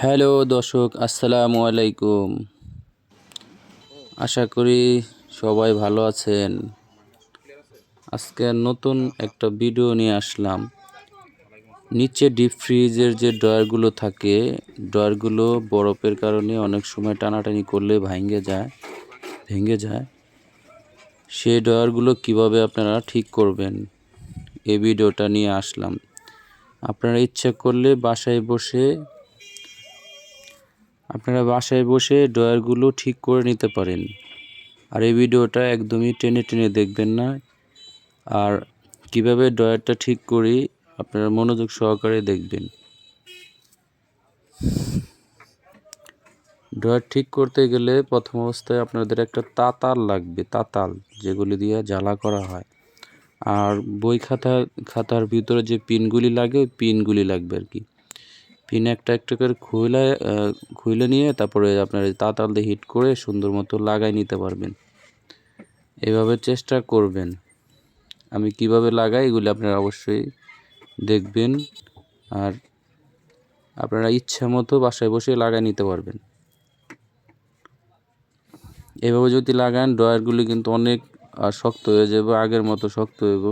Hello দর্শক, আসসালামু আলাইকুম। আশা করি সবাই ভালো আছেন। আজকে নতুন একটা ভিডিও নিয়ে আসলাম। নিচে ডিপ ফ্রিজের যে ড্রয়ারগুলো থাকে, ড্রয়ারগুলো বরফের কারণে অনেক সময় টানাটানি করলে ভেঙে যায় ভেঙে যায়। সেই ড্রয়ারগুলো কীভাবে আপনারা ঠিক করবেন, এই ভিডিওটা নিয়ে আসলাম। আপনারা ইচ্ছা করলে বাসায় বসে আপনারা বাসায় বসে ড্রয়ারগুলো ঠিক করে নিতে পারেন। আর এই ভিডিওটা একদমই টেনে টেনে দেখবেন না। আর কীভাবে ড্রয়ারটা ঠিক করি আপনারা মনোযোগ সহকারে দেখবেন। ড্রয়ার ঠিক করতে গেলে প্রথম অবস্থায় আপনাদের একটা তাতাল লাগবে, তাতাল, যেগুলি দিয়ে জ্বালা করা হয়। আর বই খাতা, খাতার ভিতরে যে পিনগুলি লাগে, ওই পিনগুলি লাগবে আর কি। পিন একটা একটা করে খুলে খুলে নিয়ে তারপরে আপনার তাতাল দিয়ে হিট করে সুন্দর মতো লাগাই নিতে পারবেন। এভাবে চেষ্টা করবেন। আমি কীভাবে লাগাই এগুলি আপনারা অবশ্যই দেখবেন আর আপনারা ইচ্ছা মতো বাসায় বসে লাগাই নিতে পারবেন। এভাবে যদি লাগান, ড্রয়ারগুলি কিন্তু অনেক শক্ত হয়ে যাবে, আগের মতো শক্ত হইব।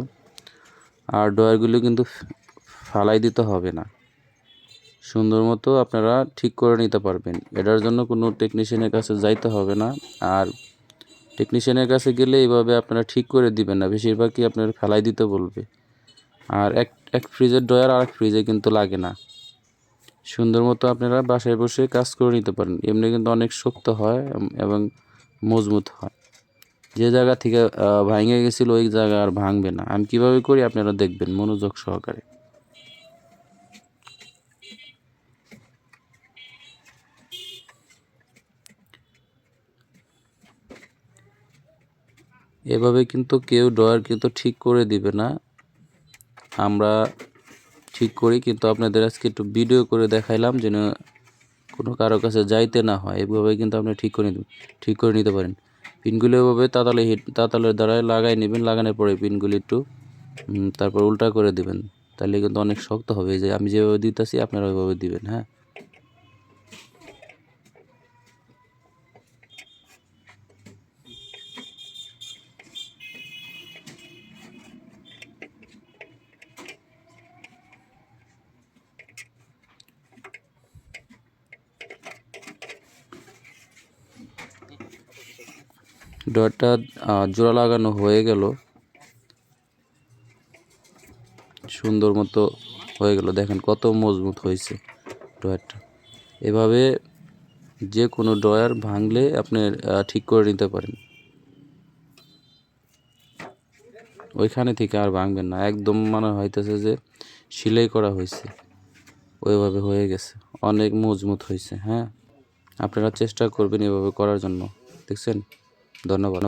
আর ড্রয়ারগুলি কিন্তু ফালাই দিতে হবে না। সুন্দর মতো আপনারা ঠিক করে নিতে পারবেন। এটার জন্য কোনো টেকনিশিয়ানের কাছে যাইতে হবে না। আর টেকনিশিয়ানের কাছে গেলে এইভাবে আপনারা ঠিক করে দিবেন না। বেশিরভাগই আপনার ফেলাই দিতে বলবে। আর এক এক ফ্রিজের ড্রয়ার আর এক ফ্রিজে কিন্তু লাগে না। সুন্দর মতো আপনারা বাসায় বসে কাজ করে নিতে পারেন। এমনি কিন্তু অনেক শক্ত হয় এবং মজবুত হয়। যে জায়গা থেকে ভাঙে গেছিল ওই জায়গা আর ভাঙবে না। আমি কীভাবে করি আপনারা দেখবেন মনোযোগ সহকারে। এভাবে কিন্তু কেউ ড্রয়ার কিন্তু ঠিক করে দিবে না। আমরা ঠিক করি, কিন্তু আপনাদের আজকে একটু ভিডিও করে দেখাইলাম যেন কোনো কারও কাছে যাইতে না হয়। এভাবে কিন্তু আপনি ঠিক করে ঠিক করে নিতে পারেন। পিনগুলো এভাবে তাতালে হিট তাতালের দ্বারাই লাগাই নেবেন, লাগানোর পরে পিনগুলি একটু তারপর উল্টা করে দিবেন। তাহলে কিন্তু অনেক শক্ত হবে। যে আমি যেভাবে দিতেছি, আপনারা ওইভাবে দিবেন হ্যাঁ? ডয়ারটা জোড়া লাগানো হয়ে গেল। সুন্দর মতো হয়ে গেল। দেখেন কত মজবুত হয়েছে ড্রয়ারটা এভাবে যে কোনো ড্রয়ার ভাঙলে আপনি ঠিক করে নিতে পারেন। ওইখানে থেকে আর ভাঙবেন না। একদম মানে হইতেছে যে সিলাই করা হয়েছে। ওইভাবে হয়ে গেছে। অনেক মজবুত হয়েছে হ্যাঁ? আপনারা চেষ্টা করবেন এভাবে করার জন্য। দেখছেন? ধন্যবাদ।